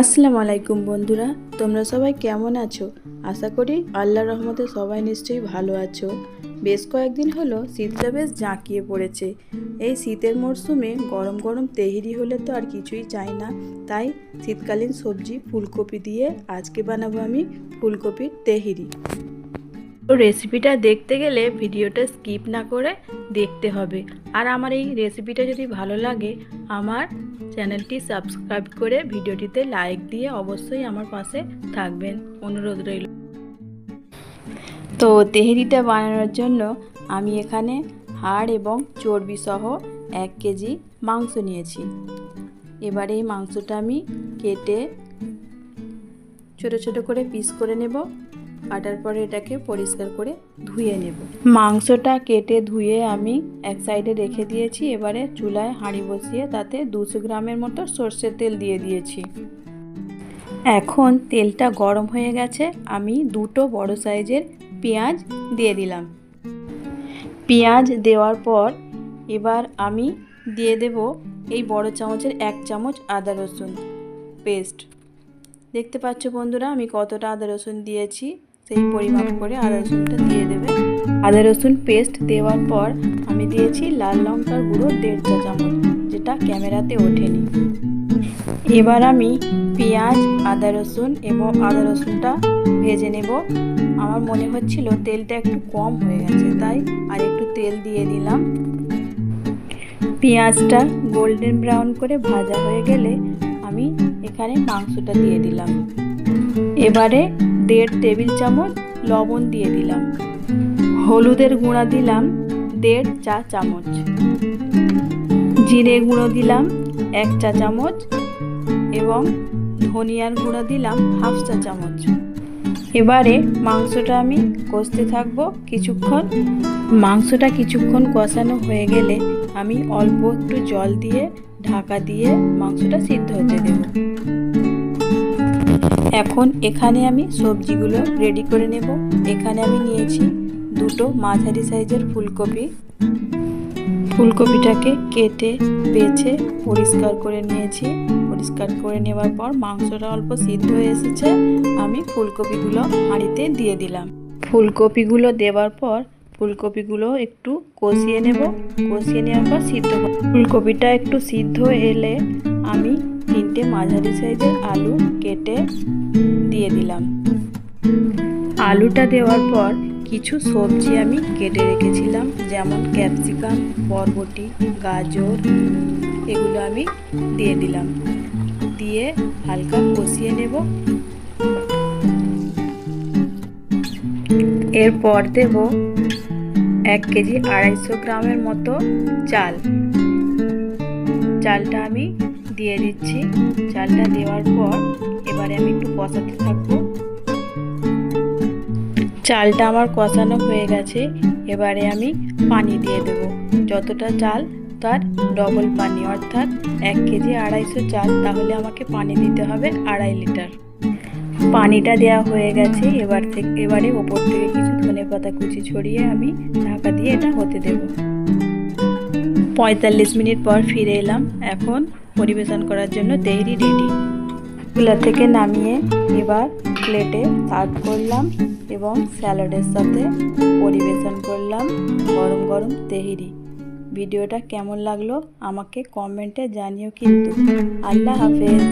আসসালামু আলাইকুম বন্ধুরা, তোমরা সবাই কেমন আছো? আশা করি আল্লাহ রহমতে সবাই নিশ্চয়ই ভালো আছো। বেশ কয়েকদিন হলো শীতটা বেশ জাঁকিয়ে পড়েছে। এই শীতের মরশুমে গরম গরম তেহিরি হলে তো আর কিছুই চাই না। তাই শীতকালীন সবজি, ফুলকপি দিয়ে আজকে বানাবো আমি ফুলকপির তেহেরি। রেসিপিটা দেখতে গেলে ভিডিওটা স্কিপ না করে দেখতে হবে। আর আমার এই রেসিপিটা যদি ভালো লাগে, আমার চ্যানেলটি সাবস্ক্রাইব করে ভিডিওটিতে লাইক দিয়ে অবশ্যই আমার পাশে থাকবেন। অনুরোধ রইল। তো তেহেরিটা বানানোর জন্য আমি এখানে হাড় এবং চর্বি সহ এক কেজি মাংস নিয়েছি। এবারে এই মাংসটা আমি কেটে ছোট ছোট করে পিস করে নেব। কাটার পরে এটাকে পরিষ্কার করে ধুয়ে নেব। মাংসটা কেটে ধুয়ে আমি এক সাইডে রেখে দিয়েছি। এবারে চুলায় হাঁড়ি বসিয়ে তাতে দুশো গ্রামের মতো সর্ষের তেল দিয়ে দিয়েছি। এখন তেলটা গরম হয়ে গেছে। আমি দুটো বড় সাইজের পেঁয়াজ দিয়ে দিলাম। পেঁয়াজ দেওয়ার পর এবার আমি দিয়ে দেব এই বড় চামচের এক চামচ আদা রসুন পেস্ট। দেখতে পাচ্ছ বন্ধুরা, আমি কতটা আদা রসুন দিয়েছি। সেই পরিমাপ করে আদা রসুনটা দিয়ে দেবে। আদা রসুন পেস্ট দেওয়ার পর আমি দিয়েছি লাল লঙ্কার গুঁড়ো দেড় চা চামচ যেটা ক্যামেরাতে ওঠেনি। এবার আমি পেঁয়াজ আদা রসুন এবং আদা রসুনটা ভেজে নেব। আমার মনে হচ্ছিল তেলটা একটু কম হয়ে গেছে তাই আর একটু তেল দিয়ে দিলাম। পেঁয়াজটা গোল্ডেন ব্রাউন করে ভাজা হয়ে গেলে আমি এখানে মাংসটা দিয়ে দিলাম। এবারে দেড় টেবিল চামচ লবণ দিয়ে দিলাম। হলুদের গুঁড়া দিলাম দেড় চা চামচ। জিরে গুঁড়ো দিলাম এক চা চামচ এবং ধনিয়ার গুঁড়ো দিলাম হাফ চা চামচ। এবারে মাংসটা আমি কষতে থাকব কিছুক্ষণ। মাংসটা কিছুক্ষণ কষানো হয়ে গেলে আমি অল্প একটু জল দিয়ে ঢাকা দিয়ে মাংসটা সিদ্ধ হতে দেব। এখন এখানে আমি সবজিগুলো রেডি করে নেব। এখানে আমি নিয়েছি দুটো মাঝারি সাইজের ফুলকপি। ফুলকপিটাকে কেটে, বেছে পরিষ্কার করে নিয়েছি। পরিষ্কার করে নেওয়ার পর মাংসটা অল্প সিদ্ধ হয়ে এসেছে। আমি ফুলকপিগুলো হাঁড়িতে দিয়ে দিলাম। ফুলকপিগুলো দেওয়ার পর ফুলকপিগুলো একটু কষিয়ে নেব। কষিয়ে নেওয়ার পর সিদ্ধ ফুলকপিটা একটু সিদ্ধ এলে আমি তিনটে মাঝারি সাইজের আলু কেটে দিয়ে দিলাম। আলুটা দেওয়ার পর কিছু সবজি আমি কেটে রেখেছিলাম, যেমন ক্যাপসিকাম, বরবটি, গাজর, এগুলো আমি দিয়ে দিলাম। দিয়ে হালকা কষিয়ে নেব। এরপর দেব এক কেজি আড়াইশো গ্রামের মতো চাল। চালটা আমি দিয়ে দিচ্ছি। চালটা দেওয়ার পর এবারে আমি একটু কষাতে থাকব। চালটা আমার কষানো হয়ে গেছে। এবারে আমি পানি দিয়ে দেব। যতটা চাল, তার ডবল পানি। অর্থাৎ এক কেজি আড়াইশো চাল, তাহলে আমাকে পানি দিতে হবে আড়াই লিটার। পানিটা দেওয়া হয়ে গেছে। এবার থেকে, এবারে ওপর থেকে কিছু ধনে পাতা কুচি ছড়িয়ে আমি ঢাকা দিয়ে এটা হতে দেব। পঁয়তাল্লিশ মিনিট পর ফিরে এলাম। এখন পরিবেশন করার জন্য তেহরি রেডি। চুলা থেকে নামিয়ে এবার প্লেটে সার্ভ করলাম এবং স্যালাডের সাথে পরিবেশন করলাম গরম গরম তেহেরি। ভিডিওটা কেমন লাগল আমাকে কমেন্টে জানিও কিন্তু। আল্লাহ হাফেজ।